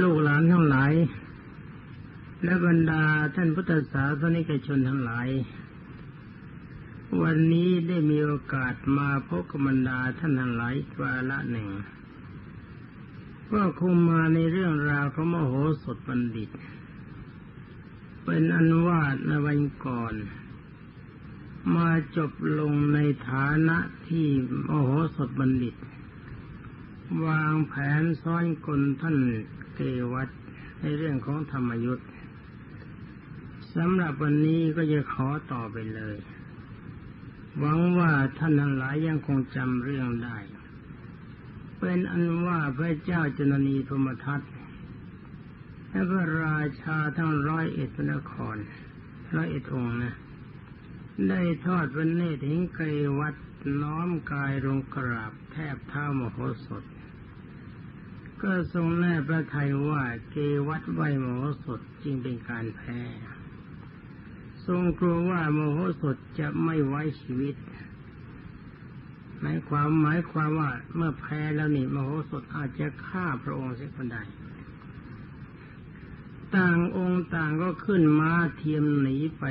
ลูกหลานทั้งหลาย และบรรดาท่านพุทธศาสนิกชนทั้งหลาย วันนี้ได้มีโอกาสมาพบกับบรรดาท่านทั้งหลายวาละหนึ่งก็คงมาในเรื่องราวของมโหสถบัณฑิต เป็นอันว่าในวันก่อน มาจบลงในฐานะที่มโหสถบัณฑิต วางแผนซ้อนกลท่านเกวัตในเรื่องของธรรมยุทธ์สำหรับวันนี้ก็จะขอต่อไปเลย หวังว่าท่านทั้งหลายยังคงจำเรื่องได้ เป็นอันว่าพระเจ้าจนนีพมทัตและพระราชาทั้งร้อยเอ็ดพระนครร้อยเอ็ดองนะ ได้ทอดพระเนตรเห็นเกวัตน้อมกายลงกราบแทบเท้ามโหสถ ก็ทรงแน่พระทัยว่าเกวัตไหวมโหสถจึงเป็นการแพ้ ทรงกลัวว่าโมโหสถจะไม่ไว้ชีวิตหมายความหมายความว่าเมื่อแพ้แล้วนี่มโหสถอาจจะฆ่าพระองค์เสียคนใด ต่างองค์ต่างก็ขึ้นมาเทียมหนีไป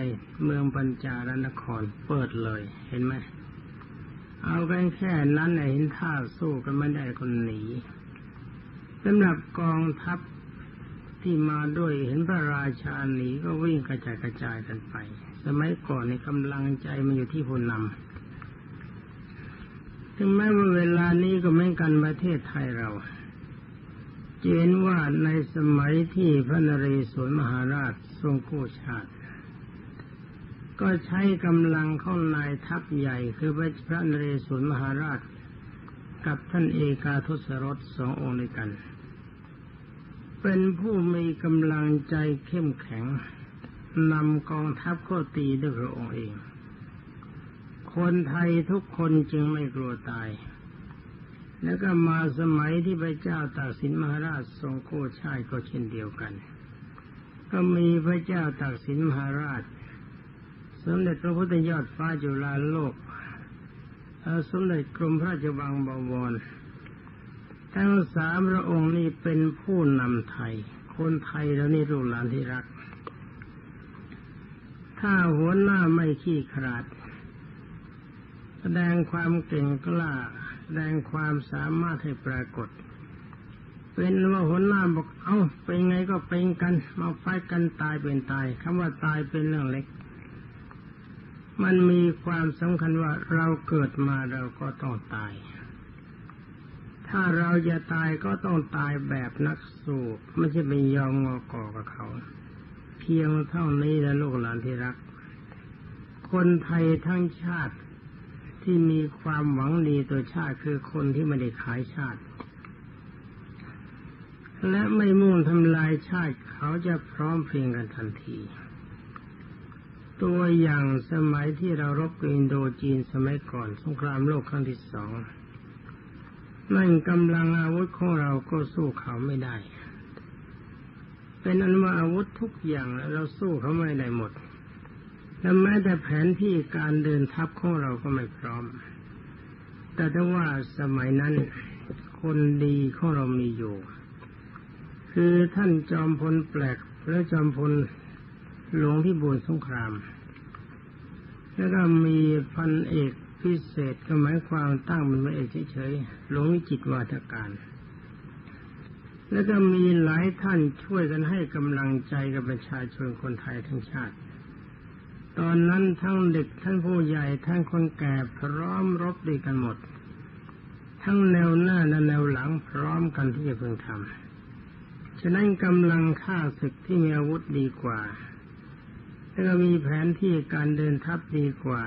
เมืองปัญจารนครเปิดเลยเห็นไหมเอากันแค่นั้นเห็นท่าสู้กันไม่ได้คนหนี สำหรับกองทัพที่มาด้วยเห็นพระราชาหนีก็วิ่งกระจายกระจายกันไป สมัยก่อนในกำลังใจมันอยู่ที่ผู้นำถึงแม้ว่าเวลานี้ก็ไม่กันประเทศไทยเรา เจนว่าในสมัยที่พระนเรศวรมหาราชทรงกู้ชาติ ก็ใช้กำลังเข้านายทัพใหญ่คือพระนเรศวรมหาราช กับท่านเอกาทศรสสององค์ด้วยกัน เป็นผู้มีกำลังใจเข้มแข็งนำกองทัพเข้าตีด้วยพระองค์เอง คนไทยทุกคนจึงไม่กลัวตาย แล้วก็มาสมัยที่พระเจ้าตากสินมหาราชทรงโก้ชายก็เช่นเดียวกัน ก็มีพระเจ้าตากสินมหาราช สมเด็จพระพุทธยอดฟ้าจุฬาโลกสมเด็จกรมพระราชวังบวร ทั้งสามพระองค์นี้เป็นผู้นำไทย คนไทยแล้วนี่ลูกหลานที่รัก ถ้าหัวหน้าไม่ขี้ขลาด แสดงความเก่งกล้า แสดงความสามารถให้ปรากฏ เป็นว่าหัวหน้าบอก เอา้าเป็นไงก็เป็นกัน มาไฟกันตายเป็นตายคำว่าตายเป็นเรื่องเล็ก มันมีความสำคัญว่าเราเกิดมาเราก็ต้องตาย ถ้าเราจะตายก็ต้องตายแบบนักสู้ไม่ใช่ไปยอมงอกอกับเขา เพียงเท่านี้แล้วลูกหลานที่รัก คนไทยทั้งชาติที่มีความหวังดีตัวชาติคือคนที่ไม่ได้ขายชาติ และไม่มุ่งทำลายชาติเขาจะพร้อมเพรียงกันทันที ตัวอย่างสมัยที่เรารบกับอินโดจีนสมัยก่อนสงครามโลกครั้งที่สอง นั่นกำลังอาวุธของเราก็สู้เขาไม่ได้ เป็นอันว่าอาวุธทุกอย่างเราสู้เขาไม่ได้หมด และแม้แต่แผนที่การเดินทัพของเราก็ไม่พร้อม แต่ถ้าว่าสมัยนั้นคนดีของเรามีอยู่ คือท่านจอมพลแปลกและจอมพลหลวงพิบูลสงคราม แล้วก็มีพันเอก พิเศษก็หมายความตั้งเป็นพระเอกเฉยๆหลงวิจิตวาทการ แล้วก็มีหลายท่านช่วยกันให้กำลังใจกับประชาชนคนไทยทั้งชาติ ตอนนั้นทั้งเด็กทั้งผู้ใหญ่ทั้งคนแก่พร้อมรบด้วยกันหมด ทั้งแนวหน้าและแนวหลังพร้อมกันที่จะพึงทำฉะนั้นกำลังฆ่าศึกที่มีอาวุธดีกว่าแล้วก็มีแผนที่การเดินทัพดีกว่า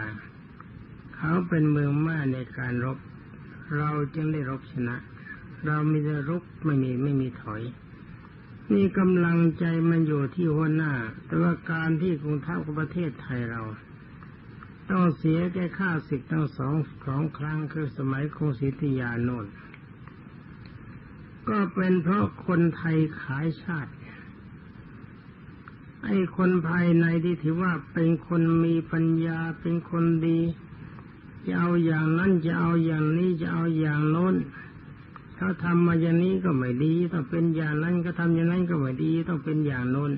เขาเป็นเมืองม่าในการรบ เราจึงได้รบชนะ เรามีแต่รุกไม่มีไม่มีถอยนี่กำลังใจมันอยู่ที่หัวหน้า แต่ว่าการที่กรุงทัพของประเทศไทยเรา ต้องเสียแก่ข้าศึกทั้งสองสองครั้งคือสมัยกรุงศรีอยุธยาโนนก็เป็นเพราะคนไทยขายชาติ ไอ้คนภายในที่ถือว่าเป็นคนมีปัญญาเป็นคนดี จะเอาอย่างนั้นจะเอาอย่างนี้จะเอาอย่างโน้นทเขาทำมาอย่างนี้ก็ไม่ดีต้องเป็นอย่างนั้นก็ทำอย่างนั้นก็ไม่ดีต้องเป็นอย่างโน้น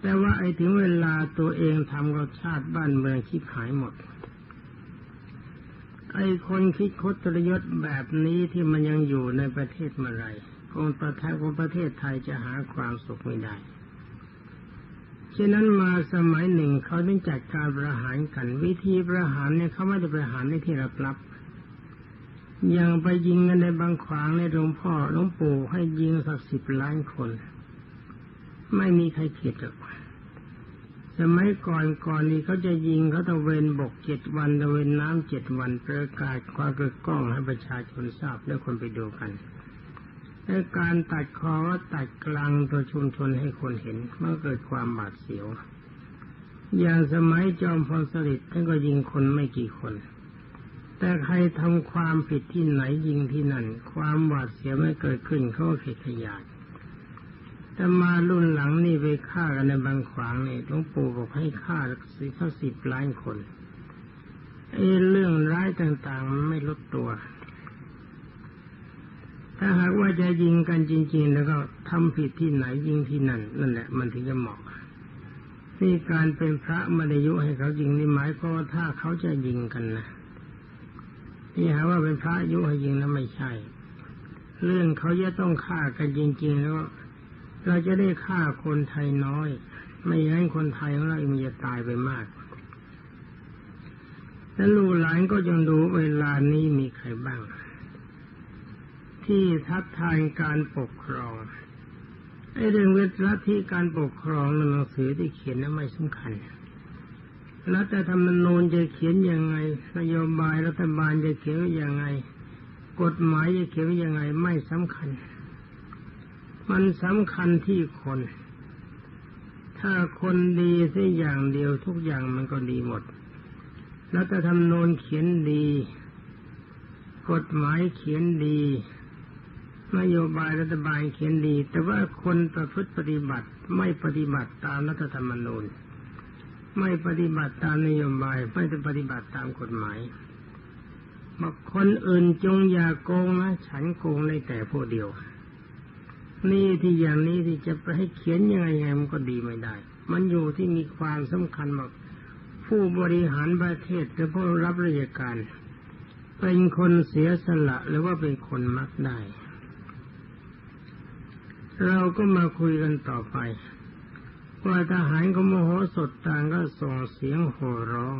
แต่ว่าไอ้ถึงเวลาตัวเองทำกับชาติบ้านเมืองคิดหายหมด ไอ้คนคิดคดตรยศแบบนี้ที่มันยังอยู่ในประเทศเมื่อไรคงประเทศของประเทศไทยจะหาความสุขไม่ได้ ฉะนั้นมาสมัยหนึ่งเขาต้องจัดการประหารกัน วิธีประหารเนี่ยเขาไม่ได้ประหารในที่รับรับยังไปยิงกันในบางขวางในหลวงพ่อหลวงปู่ให้ยิงสักสิบล้านคน ไม่มีใครเข็ดหรอกสมัยก่อนก่อนนี้เขาจะยิงเขาตะเวนบกเจ็ดวันตะเวนน้ำเจ็ดวันประกาศความเกิดกล้องให้ประชาชนทราบแล้วคนไปดูกัน ในการตัดคอตัดกลางตัวชุมชนให้คนเห็นเมื่อเกิดความบาดเสียว อย่างสมัยจอมพลสฤษดิ์ท่านก็ยิงคนไม่กี่คน แต่ใครทำความผิดที่ไหนยิงที่นั่น ความหวาดเสียวไม่เกิดขึ้นเขาก็เขตขยาดแต่มารุ่นหลังนี่ไปฆ่ากันในบางขวางนี่หลวงปู่บอกให้ฆ่าสิบสิบล้านคนไอ้เรื่องร้ายต่างๆมันไม่ลดตัว ถ้าหากว่าจะยิงกันจริง ๆ แล้วก็ทำผิดที่ไหนยิงที่นั่นนั่นแหละ มันถึงจะเหมาะนี่การเป็นพระมาได้ยุให้เขายิงนี่หมายก็ถ้าเขาจะยิงกันนะที่หาว่าเป็นพระยุให้ยิงนั้นไม่ใช่ เรื่องเขาจะต้องฆ่ากันจริง ๆ แล้ว เราจะได้ฆ่าคนไทยน้อย ไม่อย่างนั้นคนไทยของเรามันจะตายไปมากแล้วลูกหลานก็ยังดูเวลานี้มีใครบ้าง ที่ทัดทานการปกครองไอ้เรื่องเวทลัทธิการปกครองในหนังสือที่เขียนนั้นไม่สำคัญรัฐธรรมนูญจะเขียนยังไงนโยบายรัฐบาลจะเขียนยังไง กฎหมายจะเขียนยังไงไม่สำคัญ มันสำคัญที่คน ถ้าคนดีสักอย่างเดียวทุกอย่างมันก็ดีหมด รัฐธรรมนูญเขียนดี กฎหมายเขียนดี นโยบายรัฐบาลเขียนดี แต่ว่าคนประพฤติปฏิบัติไม่ปฏิบัติตามรัฐธรรมนูญ ไม่ปฏิบัติตามนโยบายไม่ปฏิบัติตามกฎหมายบอกคนอื่นจงอย่าโกงนะฉันโกงได้แต่ผู้เดียว นี่ที่อย่างนี้ที่จะไปให้เขียนยังไงไงมันก็ดีไม่ได้ มันอยู่ที่มีความสำคัญแบอกผู้บริหารประเทศหรือผู้รับราชการ เป็นคนเสียสละหรือว่าเป็นคนมักได้ เราก็มาคุยกันต่อไป ว่าทหารก็โมโหสดต่างก็ส่งเสียงโห่ร้อง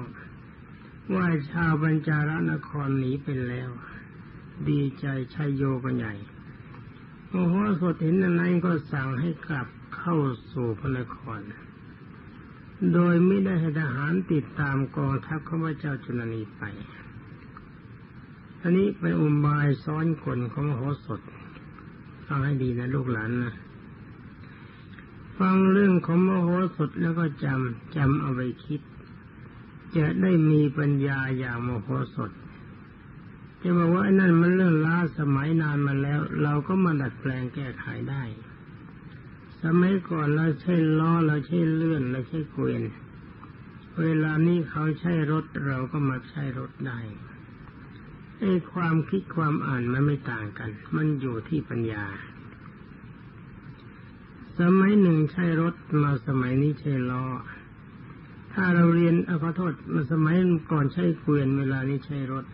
ว่าชาวบัญจารนครหนีไปแล้ว ดีใจชัยโยกันใหญ่โมโหสดเห็นนั้นก็สั่งให้กลับเข้าสู่พระนคร โดยไม่ได้ให้ทหารติดตามกองทัพข้าพเจ้าจุลนีไปอันนี้เป็นอุบายซ้อนกลของมโหสถ ฟังให้ดีนะลูกหลานนะฟังเรื่องของมโหสถแล้วก็จำจำเอาไปคิด จะได้มีปัญญาอย่างมโหสถจะบอกว่าไอ้นั่นมันเรื่องล้าสมัยนานมาแล้ว เราก็มาดัดแปลงแก้ไขได้ สมัยก่อนเราใช้ล้อเราใช้เลื่อนเราใช้เกวียน เวลานี้เขาใช้รถเราก็มาใช้รถได้ ไอ้ความคิดความอ่านมันไม่ต่างกัน มันอยู่ที่ปัญญา สมัยหนึ่งใช้รถมาสมัยนี้ใช้ล้อ ถ้าเราเรียนอขอโทษมาสมัยก่อนใช้เกวียนเวลานี้ใช้รถ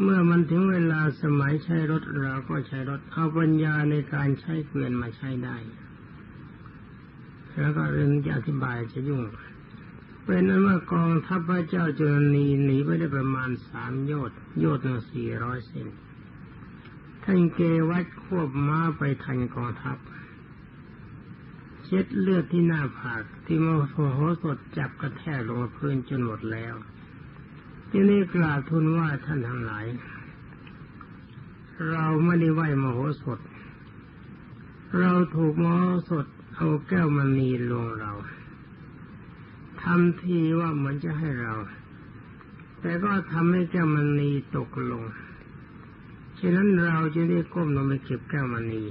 เมื่อมันถึงเวลาสมัยใช้รถเราก็ใช้รถเอาปัญญาในการใช้เกวียนมาใช้ได้ แล้วก็เรื่องจะอธิบายจะยุ่ง เป็นนั้นว่ากองทัพพระเจ้าจุลนีหนีไปได้ประมาณสามโยชน์โยชน์หนึ่งสี่ร้อยเซนท่านเกวัดควบม้าไปทันกองทัพ เช็ดเลือดที่หน้าผากที่มโหโหสดจับกระแทกลงพื้นจนหมดแล้วที่นี้กล่าวทูลว่าท่านทั้งหลาย เราไม่ได้ไหวมโหสถ เราถูกมโหสถเอาแก้วมณีลงเรา ทำทีว่าเหมือนจะให้เรา แต่ก็ทำให้แก้วมณีตกลง ฉะนั้นเราจะได้ก้มลงไปเก็บแก้วมณี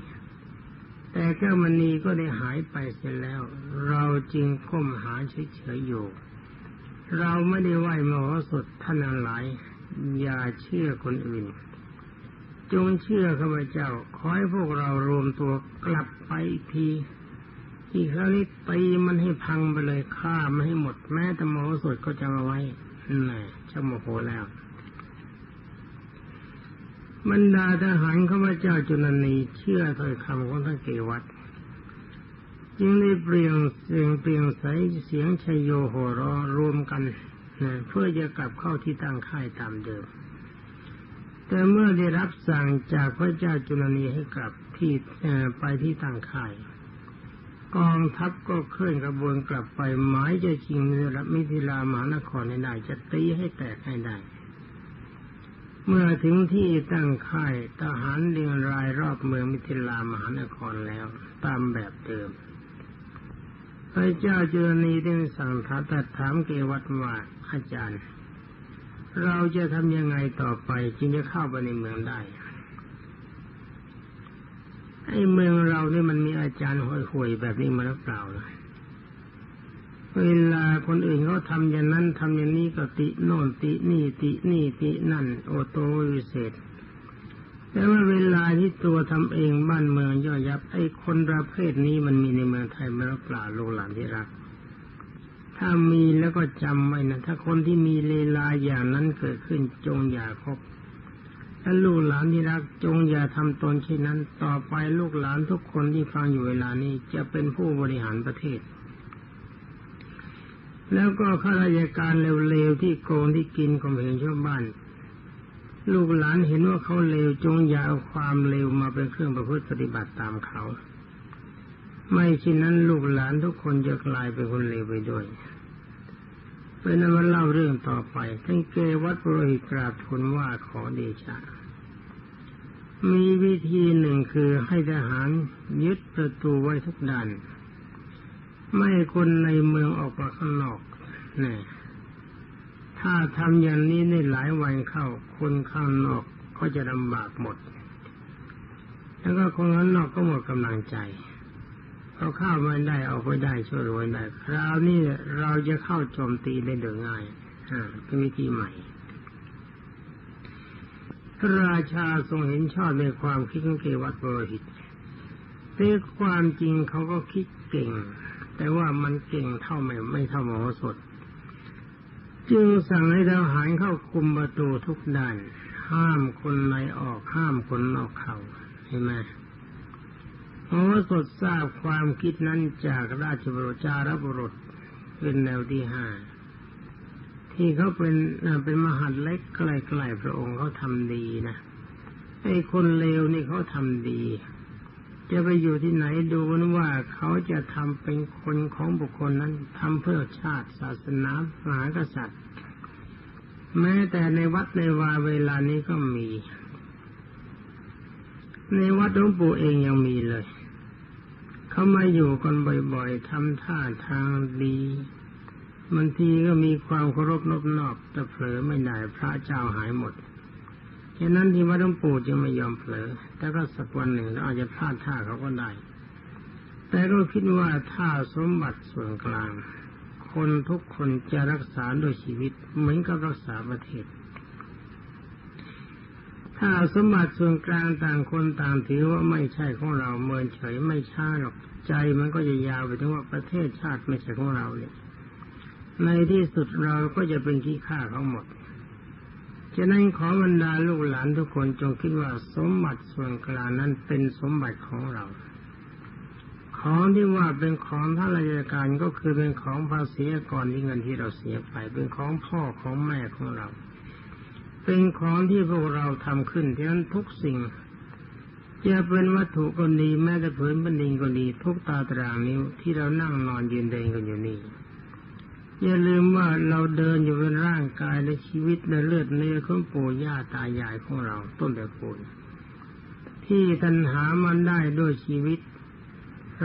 แต่แก้วมณีก็ได้หายไปเสียแล้ว เราจึงก้มหาเฉยๆอยู่ เราไม่ได้ไหวมโหสถท่านหลาย อย่าเชื่อคนอื่น จงเชื่อข้าพเจ้า ขอให้พวกเรารวมตัวกลับไปที อีกครั้งนี้ตีมันให้พังไปเลยฆ่ามันให้หมด แม้แต่โมโหสดก็จะมาไว้นี่จะโมโหแล้วบรรดาทหารข้าพเจ้าจุลนีเชื่อถ้อยคำของท่านเกวัตจึงได้เปลี่ยนเสียงเปลี่ยนใสเสียงชยโยโหรอรวมกันนะเพื่อจะกลับเข้าที่ตั้งค่ายตามเดิม แต่เมื่อได้รับสั่งจากพระเจ้าจุลนีให้กลับที่ไปที่ตั้งค่าย กองทัพก็เคลื่อนกระบวนกลับไปหมายจะชิงรับมิถิลามหานครให้ได้จะตีให้แตกให้ได้ เมื่อถึงที่ตั้งค่ายทหารเรียงรายรอบเมืองมิถิลามหานครแล้วตามแบบเดิมพระเจ้าจุลนีได้สั่งถามตัดถามเกวัตว่าอาจารย์ เราจะทำยังไงต่อไปจึงจะเข้าไปในเมืองได้ ไอ้เมืองเราเนี่ยมันมีอาจารย์ห่วยๆแบบนี้มาหรือเปล่าล่ะเวลาคนอื่นเขาทำอย่างนั้นทำอย่างนี้ก็ติโน่นตินี่ตินี่ตินั่น โอโตวิเศษแต่ว่าเวลาที่ตัวทำเองบ้านเมืองย่อยับไอ้คนประเภทนี้มันมีในเมืองไทยมาหรือเปล่าลูกหลานที่รัก ถ้ามีแล้วก็จำไว้นะถ้าคนที่มีเลลาอย่างนั้นเกิดขึ้นจงอย่าคบ ถ้าลูกหลานที่รักจงอย่าทำตนเช่นนั้น ต่อไปลูกหลานทุกคนที่ฟังอยู่เวลานี้จะเป็นผู้บริหารประเทศ แล้วก็ข้าราชการเร็วๆที่โกงที่กินของเห็นชาวบ้าน ลูกหลานเห็นว่าเขาเลวจงอย่าเอาความเลวมาเป็นเครื่องประพฤติปฏิบัติตามเขา ไม่เช่นนั้นลูกหลานทุกคนจะกลายเป็นคนเลวไปด้วย เป็นนั้นว่าเล่าเรื่องต่อไปท่านเกวัตปุโรหิตกราบทูลว่าขอเดชะ มีวิธีหนึ่งคือให้ทหารยึดประตูไว้ทุกด้าน ไม่คนในเมืองออกมาข้างนอกนี่ถ้าทำอย่างนี้ในหลายวันเข้า คนข้างนอกก็จะลำบากหมด แล้วก็คนข้างนอกก็หมดกำลังใจ เราเข้ามาได้เอาไปได้ช่วยรวยได้คราวนี้เราจะเข้าโจมตีได้โดยง่ายอ่าเป็นวิธีใหม่พระราชาทรงเห็นชอบในความคิดของเกวัตโรหิตแต่ความจริงเขาก็คิดเก่ง แต่ว่ามันเก่งเท่าไม่ไม่เท่าหมอสด จึงสั่งให้ทหารเข้าคุมประตูทุกด้าน ห้ามคนในออกห้ามคนนอกเข้าเห็นไหม โอ้สดทราบความคิดนั้นจากราชบุรจารบรุษเป็นแนวที่ห้าที่เขาเป็นเป็นมหัดเล็กใกลๆพระองค์เขาทำดีนะไอ้คนเลวนี่เขาทำดี จะไปอยู่ที่ไหนดูนว่าเขาจะทำเป็นคนของบุคคลนั้นทำเพื่อชาติศาสนามหากษัตริย์ แม้แต่ในวัดในวาเวลานี้ก็มี ในวัดหลวงปู่เองยังมีเลย เขามาอยู่กันบ่อยๆทำท่าทางดีบางทีก็มีความเคารพนอบนอบแต่เผลอไม่ได้พระเจ้าหายหมดฉะนั้นที่วัดหลวงปู่จะไม่ยอมเผลอ แต่ก็สักวันหนึ่งเราอาจจะพลาดท่าเขาก็ได้ แต่ก็คิดว่าถ้าสมบัติส่วนกลาง คนทุกคนจะรักษาด้วยชีวิตเหมือนกับรักษาประเทศ ถ้าสมบัติส่วนกลางต่างคนต่างถือว่าไม่ใช่ของเราเมินเฉยไม่ช้าหรอกใจมันก็จะยาวไปถึงว่าประเทศชาติไม่ใช่ของเราเนี่ยในที่สุดเราก็จะเป็นขี้ข้าเขาหมดฉะนั้นขอบรรดาลูกหลานทุกคนจงคิดว่าสมบัติส่วนกลางนั้นเป็นสมบัติของเรา ของที่ว่าเป็นของท่านราชการก็คือเป็นของภาษีก่อนที่เงินที่เราเสียไปเป็นของพ่อของแม่ของเรา เป็นของที่พวกเราทำขึ้นที่นั้นทุกสิ่งจะเป็นวัตถุก็ดีแม้แต่ผืนบันดิงก็ดีทุกตาตรางนิ้วที่เรานั่งนอนยืนเดินกันอยู่นี่อย่าลืมว่าเราเดินอยู่บนร่างกายและชีวิตและเลือดเนื้อของปู่ย่าตายายของเราต้นแต่ปูนที่ท่านหามันได้ด้วยชีวิต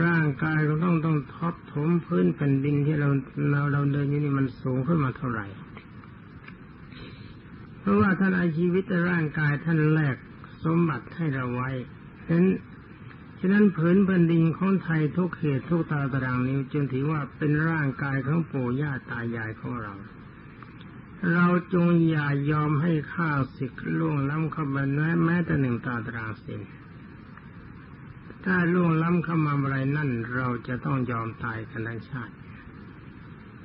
ร่างกายก็ต้องต้องท็อถมพื้นแผ่นดินที่เราเราเราเดินอยู่นี่มันสูงขึ้นมาเท่าไหร่ เพราะว่าท่านอาชีวิตร่างกายท่านแรกสมบัติให้เราไว้ฉะนั้นฉะนั้นผืนแผ่นดินของไทยทุกเขตทุกตาตารางนิ้วจึงถือว่าเป็นร่างกายของปู่ย่าตายายของเรา เราจงอย่ายอมให้ข้าศึกล่วงล้ำเข้ามาแม้แต่หนึ่งตาตรางสินถ้าล่วงล้ำเข้ามาอะไรนั่น เราจะต้องยอมตายกันทั้งชาติ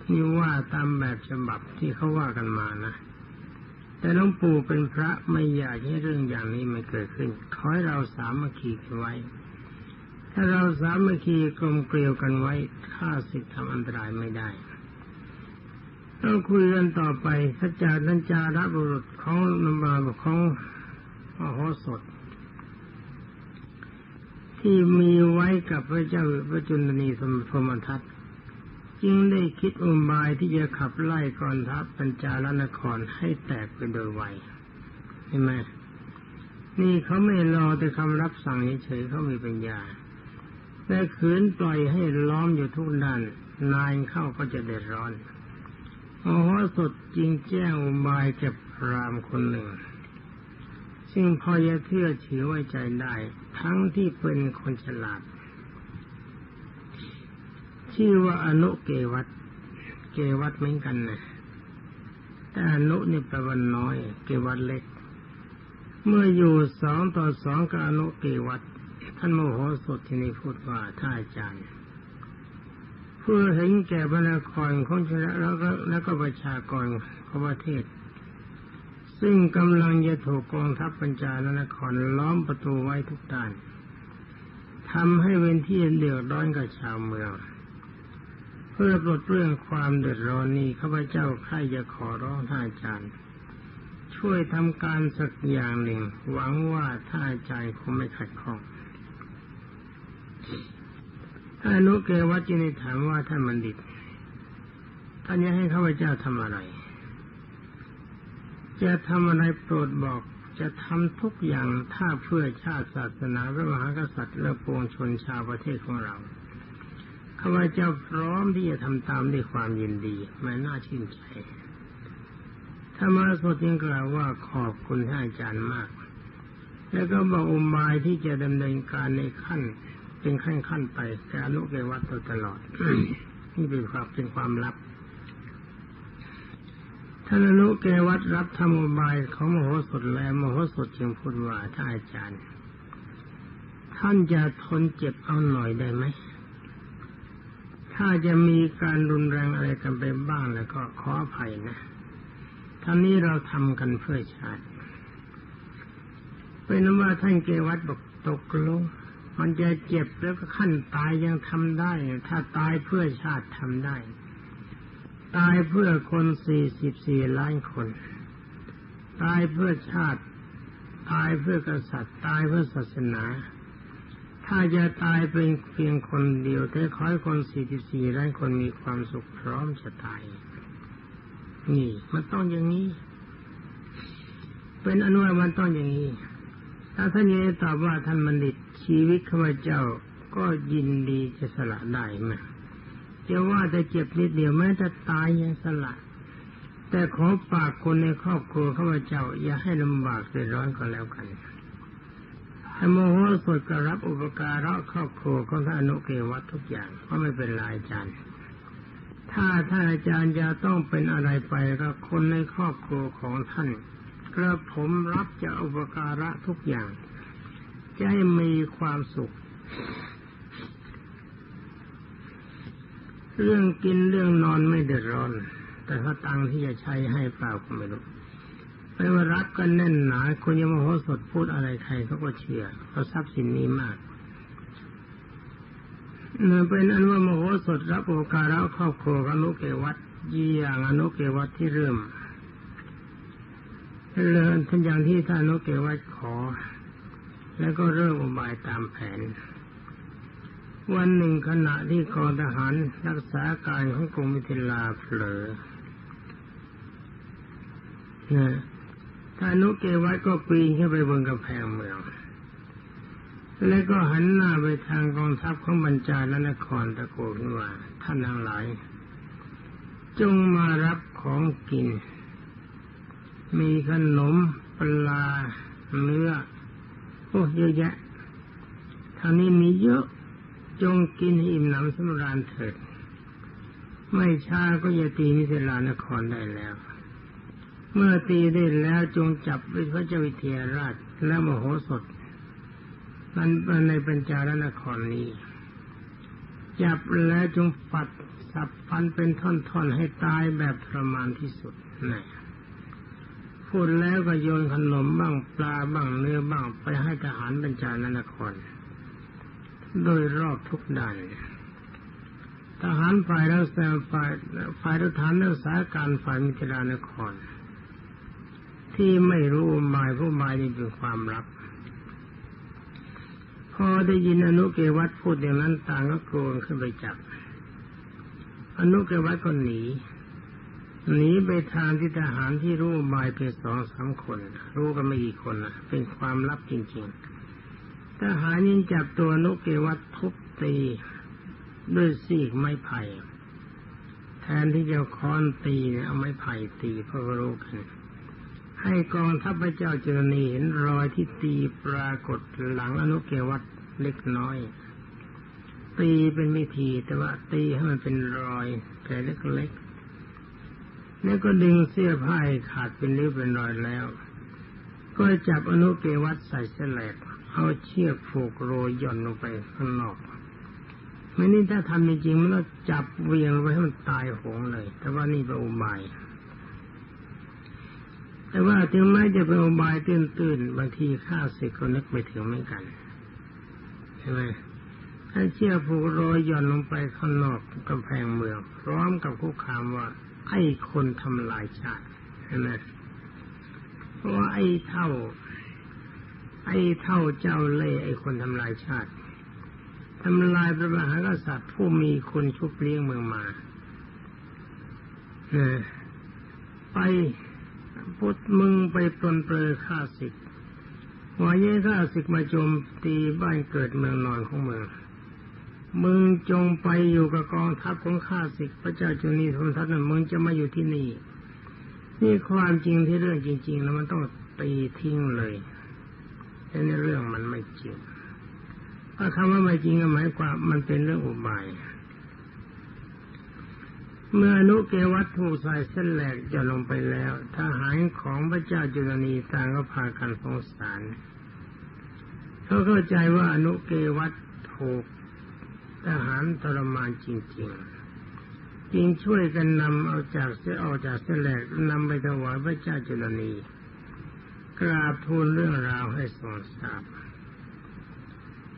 นี่ว่าตามแบบฉบับที่เขาว่ากันมานะ แต่หลวงปู่เป็นพระไม่อยากให้เรื่องอย่างนี้มันเกิดขึ้น ขอให้เราสามัคคีกันไว้ ถ้าเราสามัคคีกลมเกลียวกันไว้ข้าศึกทำอันตรายไม่ได้ต้องคุยกันต่อไปพระจารัญจาระบุรุษของนบาบของมโหสถ ที่มีไว้กับพระเจ้าพระจุลนีสมพมทัต จึงได้คิดอุบายที่จะขับไล่กองทัพปัญจาลนครให้แตกไปโดยไวเห็นไหมนี่เขาไม่รอแต่คำรับสั่งเฉยเขามีปัญญาแต่ขืนปล่อยให้ล้อมอยู่ทุกด้านนายเข้าก็จะเดือดร้อนโอ้โหสดจริงแจ้งอุบายแก่พรามคนหนึ่ง ซึ่งพอจะเชื่อถือไว้ใจได้ ทั้งที่เป็นคนฉลาด ชื่อว่าอนุเกวัตเกวัตเหมือนกันนะแต่อนุนี่แปลว่าน้อย เกวัตเล็ก เมื่ออยู่สองต่อสองกับอนุเกวัตท่านโมโหสดที่นี่พูดว่าท่านอาจารย์เพื่อเห็นแก่บรรณครของชนะแล้วก็แล้วก็ประชากรของประเทศ ซึ่งกำลังจะถูกกองทัพปัญจาลนครล้อมประตูไว้ทุกด้านทำให้เป็นที่เดือดร้อนกับชาวเมือง พื่อปลดเรื่องความเดือดร้อนนี้ข้าพเจ้าใครจะขอร้องท่านอาจารย์ ช่วยทำการสักอย่างหนึ่ง หวังว่าท่านอาจารย์คงไม่ขัดข้องถ้านุเกวัจินิถามว่าท่านบัณฑิตท่านจะให้ข้าพเจ้าทำอะไร จะทำอะไรโปรดบอกจะทำทุกอย่างถ้าเพื่อชาติศาสนาพระมหากษัตริย์และปวงชนชาวประเทศของเรา ข้าพเจ้าพร้อมที่จะทำตามด้วยความยินดีไม่น่าชื่นใจถ้ามสดยังกล่าวว่าขอบคุณท่านอาจารย์มาก แล้วก็บอกอุบายที่จะดำเนินการในขั้น เป็นขั้นขั้นไปแต่อนุเกวัตตลอดนี่เป็นความเป็นความลับท่านอนุเกวัตรับธรรมบายของมโหสถแล้วมโหสถจึงพูดว่าท่านอาจารย์ ท่านจะทนเจ็บเอาหน่อยได้ไหม ถ้าจะมีการรุนแรงอะไรกันไปบ้างแล้วก็ขออภัยนะท่านนี้เราทำกันเพื่อชาติเป็นว่าท่านเกวัตบอกตกลงมันจะเจ็บแล้วก็ขั้นตายยังทำได้ ถ้าตายเพื่อชาติทำได้ ตายเพื่อคนสี่สิบสี่ล้านคน ตายเพื่อชาติ ตายเพื่อกษัตริย์ ตายเพื่อศาสนา ถ้าจะตายเป็นเพียงคนเดียวแต่ขอให้คนสี่สิบสี่ล้านคนมีความสุขพร้อมจะตาย นี่มันต้องอย่างนี้ เป็นอนุมันต้องอย่างนี้ ถ้าท่านยังตอบว่าท่านบัณฑิตชีวิตข้าพเจ้าก็ยินดีจะสละได้ไหมจะว่าจะเจ็บนิดเดียวแม้จะตายยังสละ แต่ขอปากคนในครอบครัวข้าพเจ้า อย่าให้ลำบากเดือดร้อนก็แล้วกัน โมโหสดก็รับอุปการะครอบครัวของท่านอนุเกวัตทุกอย่างก็ไม่เป็นไรอาจารย์ ถ้าท่านอาจารย์จะต้องเป็นอะไรไปก็คนในครอบครัวของท่านกระผมรับจะอุปการะทุกอย่าง จะให้มีความสุข เรื่องกินเรื่องนอนไม่เดือดร้อน แต่ถ้าตังที่จะใช้ให้เปล่าก็ไม่รู้ ไม่ว่ารักกันแน่นหนาคนยมโหสดพูดอะไรใครเขาก็เชื่อเพราทรัพย์สินนี้มากเนื่อเป็นอันว่ามโหสถรับโอกาสครอบครัวอนุเกวัตยี่อย่างอนุเกวัตที่เริ่มเริ่มท่านอย่างที่ท่านอนุเกวัตขอ แล้วก็เริ่มอุบายตามแผน วันหนึ่งขณะที่กองทหารรักษาการของกรมวิทลาเผลอนะ ท่านุเกวัตก็ปีนขึ้นไปบนกำแพงเมือง แล้วก็หันหน้าไปทางกองทัพของบัญจาและนครตะโกนว่า ท่านทั้งหลาย จงมารับของกิน มีขนมปลาเนื้อโอ้เยอะแยะทางนี้มีเยอะ จงกินอิ่มหนำสำราญเถิด ไม่ช้าก็จะตีมิสลานครได้แล้ว เมื่อตีได้แล้วจงจับพระเจ้าวิเทหราชและมโหสถนั้นในปัญจารนครนี้ จับแล้วจงปัดสับฟันเป็นท่อนๆให้ตายแบบประมาณที่สุดนะพูดแล้วก็โยนขนมบ้างปลาบ้างเนื้อบ้างไปให้ทหารบรรจารนคร โดยรอบทุกด่านทหารฝ่ายรักษาฝ่ายฝ่ายทหารรักษาการฝ่ายมิตรานคร ที่ไม่รู้หมายผู้หมายนี่เป็นความลับ พอได้ยินอนุเกวัตพูดอย่างนั้นต่างก็โกลัวขึ้นไปจับ อนุเกวัตก็หนีหนีไปทางที่ทหารที่รู้หมายเพียงสองสามคน รู้กันไม่กี่คนนะเป็นความลับจริงๆทหารยิงจับตัวอนุเกวัตทุบตีด้วยซีกไม้ไผ่แทนที่จะค้อนตีเนี่ยเอาไม้ไผ่ตีเพราะรู้กัน ให้กองทัพพระเจ้าเจรณีเห็นรอยที่ตีปรากฏหลังอนุเกวัตเล็กน้อย ตีเป็นไม่ทีแต่ว่าตีให้มันเป็นรอยแผลเล็กๆแล้วก็ดึงเสื้อผ้าขาดเป็นริ้วเป็นรอยแล้ว ก็จับอนุเกวัตใส่เสลกเอาเชือกผูกโรยย่อนลงไปข้างนอกไม่นี่ถ้าทำจริงๆมันต้องจับเวียงไว้ให้มันตายหงเลย แต่ว่านี่เป็นอุบาย แต่ว่าถึงแม้จะเป็นอบายตื้นๆบางทีข้าศึกก็นึกไม่ถึงเหมือนกันใช่ไหมถ้าเชื่อผูกโรยย่อนลงไปข้างนอกกำแพงเมืองพร้อมกับคุกคามว่า ไอ้คนทำลายชาติใช่ไหมเพราะว่าไอ้เท่า ไอ้เท่าเจ้าเล่ไอ้คนทำลายชาติทำลายพระมหากษัตริย์ผู้มีคนชุบเลี้ยงเมืองมาเนไป พุทธมึงไปปลนเปลือข้าศึกวเย่ข้าศึกมาโจมตีบ้านเกิดเมืองนอนของเมืองมึงจงไปอยู่กับกองทัพของข้าศึกพระเจ้าจุนีทมทัตนะมึงจะมาอยู่ที่นี่ นี่ความจริงที่เรื่องจริง ๆ แล้วมันต้องตีทิ้งเลยแต่ในเรื่องมันไม่จริงถ้าคำว่าไม่จริงก็หมายความมันเป็นเรื่องอุบาย เมื่ออนุเกวัตถูกใส่เส้นแหลกจะลงไปแล้วทหารของพระเจ้าจุลนีต่างก็พากันสงสารเขาเข้าใจว่าอนุเกวัตถูกทหารทรมานจริงๆจึงช่วยกันนำเอาจากเส้นออกจากเส้นแหลกนำไปถวายพระเจ้าจุลนีกราบทูลเรื่องราวให้ทรงทราบ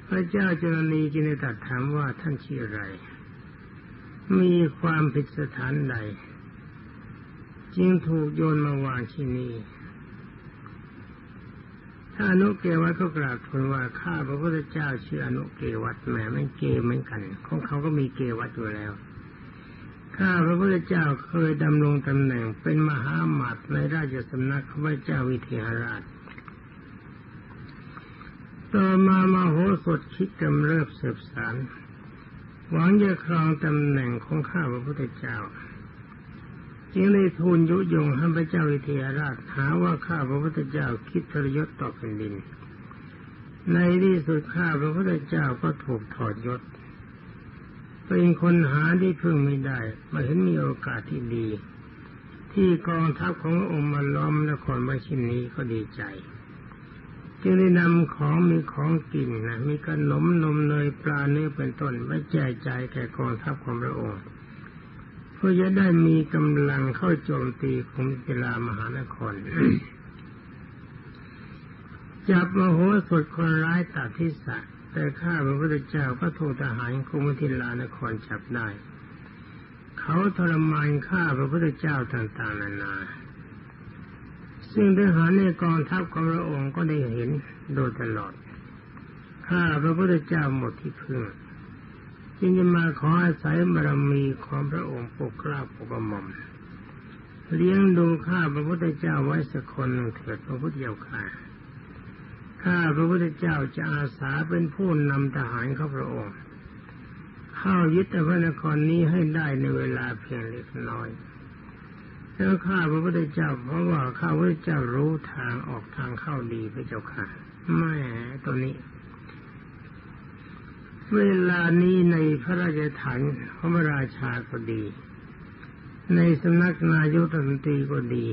พระเจ้าจุลนีจึงได้ตรัสถามว่าท่านชื่ออะไร มีความผิดสถานใด จึงถูกโยนมาวางที่นี่ถ้าอนุเกวัตก็กราบทูลว่าข้าพระพุทธเจ้าชื่ออนุเกวัตแหมไม่เกเหมือนกันของเขาก็มีเกวัตอยู่แล้วข้าพระพุทธเจ้าเคยดำรงตำแหน่งเป็นมหาหมัดในราชสำนักพระเจ้าวิเทหราชต่อมามาโหสถคิดกำเริบเสบสาร หวังจะครองตำแหน่งของข้าพระพุทธเจ้าจึงได้ทูลยุยงให้พระเจ้าวิเทหราชหาว่าข้าพระพุทธเจ้าคิดทรยศต่อแผ่นดิน ในที่สุดข้าพระพุทธเจ้าก็ถูกถอดยศ เป็นคนหาที่พึ่งไม่ได้มาเห็นมีโอกาสที่ดี ที่กองทัพขององค์มาล้อมนครมาชินนี้ก็ดีใจ จึงได้นำของมีของกินนะมีขนมนมเนยปลาเนื้อเป็นต้นไว้แจกจ่ายแก่กองทัพของพระองค์เพื่อจะได้มีกำลังเข้าโจมตีกรุงศิลามหานครจับมโหสถคนร้ายตัดทิศะแต่ข้าพระพุทธเจ้าก็ถูกทหารกรุงศิลานครจับได้ เขาทรมานข้าพระพุทธเจ้าต่างๆนานา ซึ่งทหารในกองทัพของพระองค์ก็ได้เห็นโดยตลอด ข้าพระพุทธเจ้าหมดที่พึ่งจึงจะมาขออาศัยบารมีของพระองค์ปกกล้าปกกระหม่อมเลี้ยงดูข้าพระพุทธเจ้าไว้สักคนหนึ่งเถิดพระพุทธเจ้าข้าข้าพระพุทธเจ้าจะอาสาเป็นผู้นำทหารเข้าพระองค์ เข้ายึดพระนครนี้ให้ได้ในเวลาเพียงเล็กน้อย แล้วข้าพระพุทธเจ้าเพราะว่าข้าพระเจ้ารู้ทางออกทางเข้าดีพระเจ้าค่ะไม่ตัวนี้ เวลานี้ในพระราชฐานของพระราชาก็ดี ในสำนักนายกรัฐมนตรีก็ดี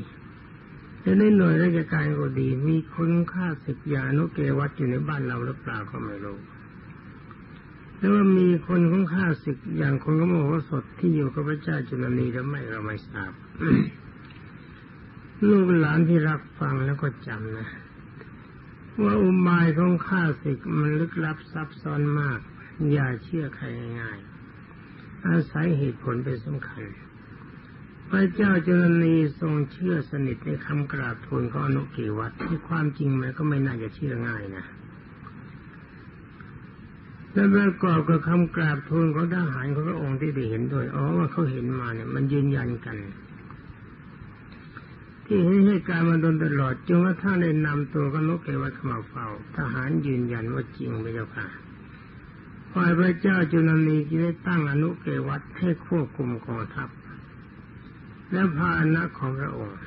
และในหน่วยราชการก็ดี มีคนฆ่าศึกยานุเกวัตอยู่ในบ้านเราหรือเปล่าก็ไม่รู้แล้วว่ามีคนของข้าศึกอย่างคนก็โมโหสดที่อยู่กับพระเจ้าจุลนีหรือไม่เราไม่ทราบ ลูกหลานที่รับฟังแล้วก็จำนะ ว่าอุบายของข้าศึกมันลึกลับซับซ้อนมาก อย่าเชื่อใครง่ายๆอาศัยเหตุผลเป็นสำคัญ พระเจ้าจุลนีทรงเชื่อสนิทในคำกราบทูลของอนุกิวัตที่ความจริงมันก็ไม่น่าจะเชื่อง่ายนะและประกอบกับคำกราบทูลของทหารของพระองค์ที่ได้เห็นด้วย อ๋อว่าเขาเห็นมาเนี่ย มันยืนยันกัน ที่เห็นเหตุการณ์มาโดนตลอดจนกระทั่งได้นำตัวกนกเกวัตเข้ามาเฝ้า ทหารยืนยันว่าจริงพระเจ้าค่ะฝ่ายพระเจ้าจุลนีจึงได้ตั้งอนุเกวัตให้ควบคุมกองทัพ และพาอนะของพระองค์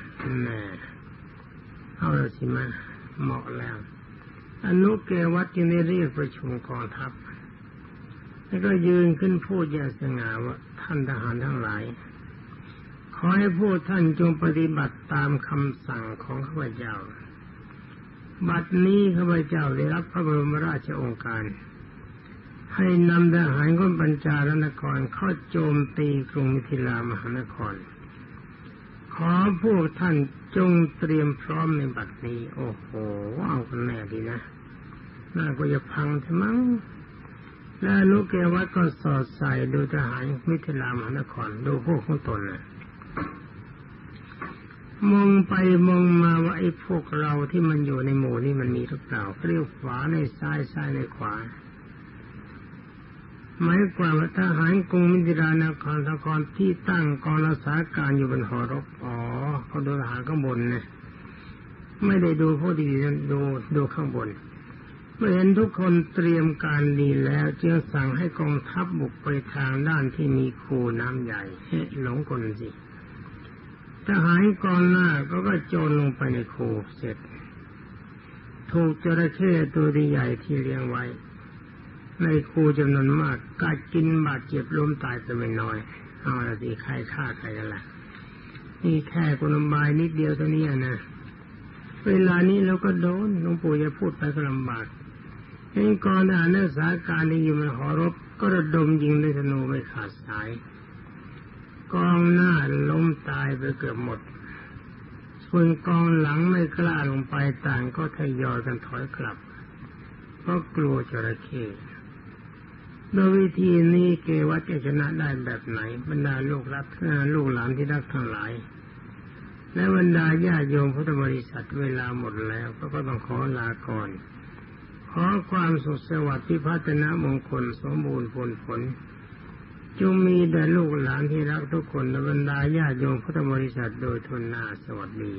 แน่เอาละสิมาเหมาะแล้ว อนุเกวัตจึงได้เรียกประชุมกองทัพ แล้วก็ยืนขึ้นพูดอย่างสง่าว่าท่านทหารทั้งหลาย อให้พวกท่านจงปฏิบัติตามคำสั่งของข้าพเจ้า บัดนี้ข้าพเจ้าได้รับพระบรมราชโองการ ให้นำทหารก้นปัญจาลนครเข้าโจมตีกรุงมิถิลามหานคร ขอพวกท่านจงเตรียมพร้อมในบัดนี้ โอ้โห เอากันแน่ดีนะ น่าก็จะพังใช่มั้งและนุเกวัตก็สอดใส่ดูทหารมิถิลามหานครดูพวกของตนนะ มองไปมองมาว่าไอ้พวกเราที่มันอยู่ในหมู่นี่มันมีหรือเปล่าเรียกขวาในซ้ายซ้ายในขวาหมายความว่าทหารกรุงมิถิลานครนครที่ตั้งกองรักษาการอยู่บนหอรบอ๋อเขาดูทหารข้างบนนะไม่ได้ดูผู้ดีดูดูข้างบนเมื่อเห็นทุกคนเตรียมการดีแล้วจึงสั่งให้กองทัพบุกไปทางด้านที่มีคูน้ำใหญ่ให้หลงกลสิ ทหารกองหน้าก็ก็โจรลงไปในคูเสร็จ ถูกจระเข้ตัวใหญ่ที่เลี้ยงไว้ ในคูจำนวนมากกัดกินบาดเจ็บล้มตายไปไม่น้อย เอาละสิใครฆ่าใครกันล่ะนี่แค่กุลบายนิดเดียวเท่านี้นะเวลานี้เราก็โดนหลวงปู่จะพูดไปก็ลำบากเองก่อนอ่านนักษาการที่อยู่ในหอรบก็ระดมยิงด้วยธนูไม่ขาดสาย กองหน้าล้มตายไปเกือบหมด ส่วนกองหลังไม่กล้าลงไปต่างก็ทยอยกันถอยกลับ เพราะกลัวจระเข้โดยวิธีนี้เกวัตจะชนะได้แบบไหน บรรดาลูกรักลูกหลานที่รักทั้งหลาย และบรรดาญาโยมพุทธบริษัทเวลาหมดแล้ว ก็ต้องขอลาก่อน ขอความสุขสวัสดิ์ที่พัฒนามงคลสมบูรณ์ผลผล จงมีแด่ลูกหลานที่รักทุกคนและบรรดาญาโยมพุทธบริษัทโดยทุนนาสวัสดี